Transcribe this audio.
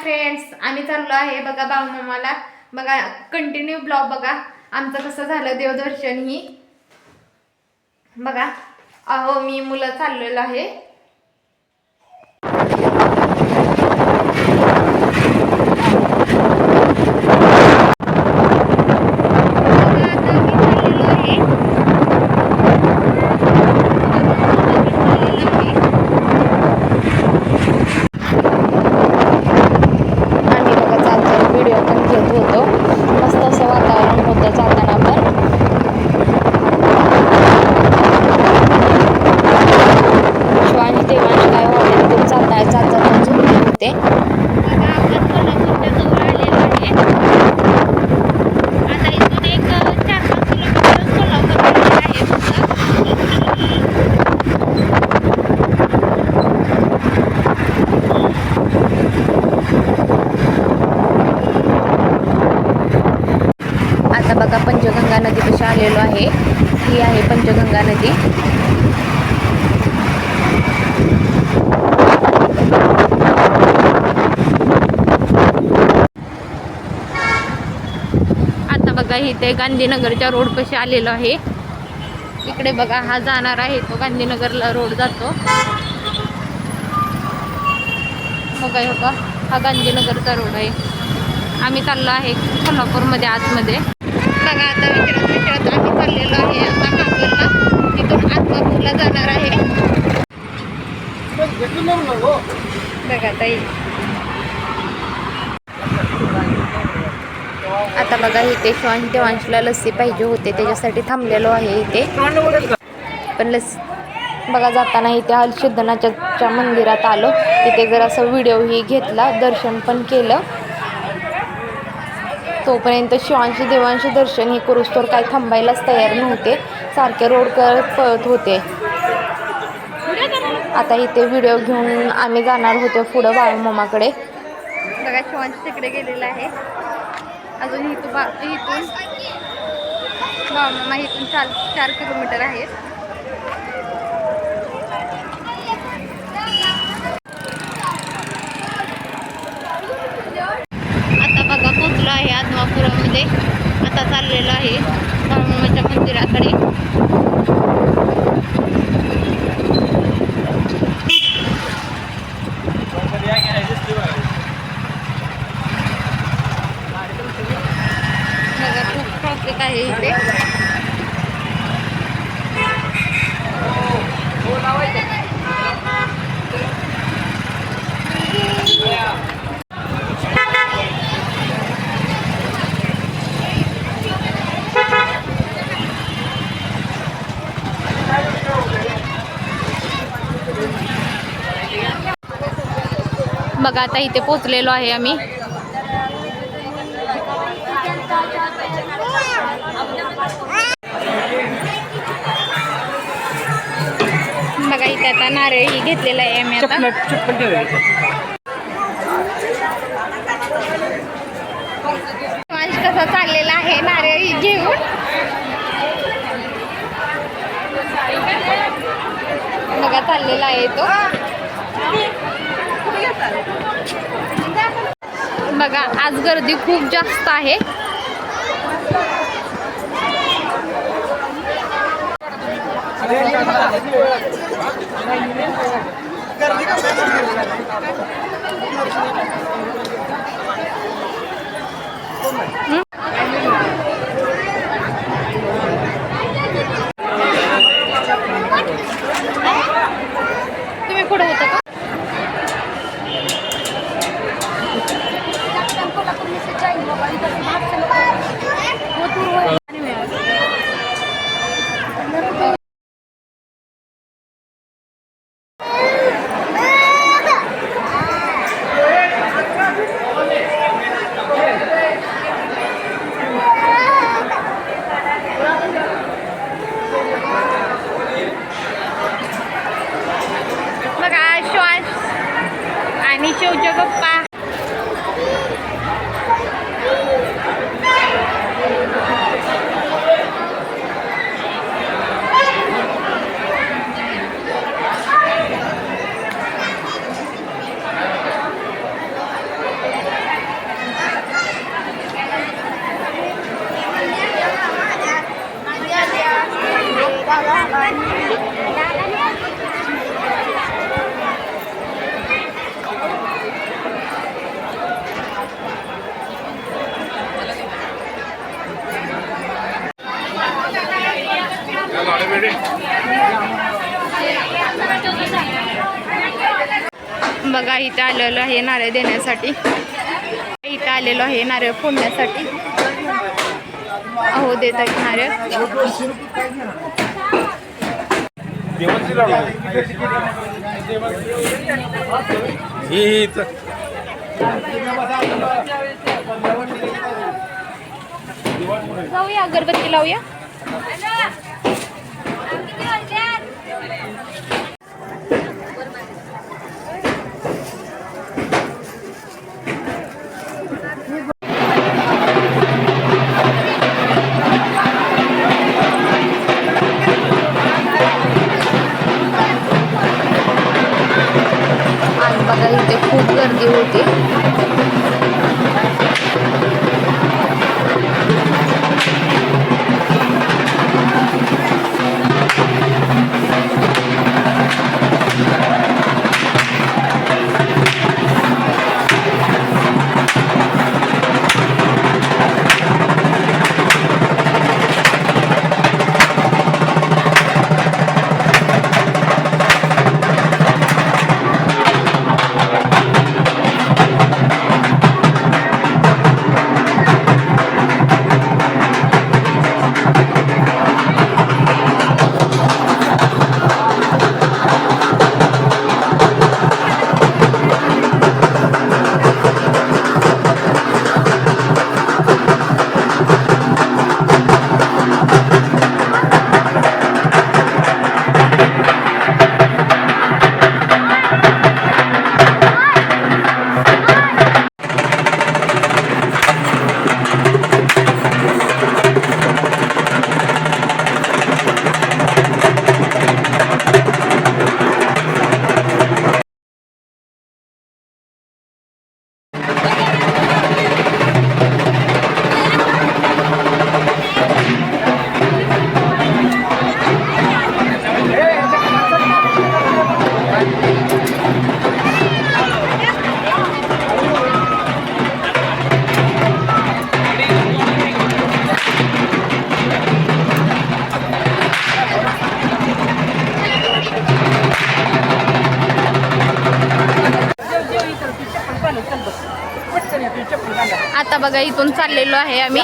Friends आम्ही चाललो आहे बघा बाळूमामाला. बघा कंटिन्यू ब्लॉग बघा. आमचं कसं झालं देवदर्शन ही बघा अहो मी मुलं चाललेलो आहे आम्ही बघा चालतो व्हिडिओ पण घेत होतो मस्त असं वातावरण होतं जाताना पण शिवानी देवांश काय हॉटेल ते चालताय चालता झोपले होते आता बघा पंचगंगा आलेलो आहे. ही आहे पंचगंगा नदी. आता बघा इथे गांधीनगरच्या रोडपाशी आलेलो आहे. इकडे बघा हा जाणार आहे तो गांधीनगरला रोड जातो. बघा हो का हा गांधीनगरचा रोड आहे. आम्ही चाललो आहे कोल्हापूरमध्ये आतमध्ये. बघा आता विचारत विचारत आम्ही चाललेलो आहे. आता कापूरला तिथून आत्मापूरला जाणार आहे. बघा ताई. आता बघा इथे शिवांश देवांशला लस्सी पाहिजे होते. त्याच्यासाठी थांबलेलो आहे इथे. पण लस्सी बघा जाताना इथे हलशुद्धनाच्या मंदिरात आलो. तिथे जरासा व्हिडिओही घेतला दर्शन पण केलं. तोपर्यंत शिवांशी देवांशी दर्शन हे करूस्तोवर काय थांबायलाच तयार नव्हते. सारखे रोड करत पळत होते. आता इथे व्हिडिओ घेऊन आम्ही जाणार होतो पुढं बाळूमामाकडे बघा शिवांशी तिकडे गेलेला आहे. अजून इथून बा इथून बाळूमामा इथून चार चार किलोमीटर आहे आता बघा आहे आत्मापुरामध्ये आता चाललेलो आहे बाळूमामाच्या मंदिराकडे. खूप ट्रॉफिक आहे इथे. बघा आता इथे पोचलेलो आहे आम्ही. बघा इथे आता नारळही घेतलेला आहे आम्ही आता. कसा चाललेला आहे नारळी घेऊन? बघा चाललेला आहे तो. बघा आज गर्दी खूप जास्त आहे. 就这个吧 बघा इथं आलेलो आहे नारळ देण्यासाठी. इथं आलेलो आहे नारळ फोडण्यासाठी. अहो देत आहेत नारळ जाऊया अगरबत्ती लावूया. बघा इथे खूप गर्दी होती. आता बघा इथून चाललेलो आहे आम्ही.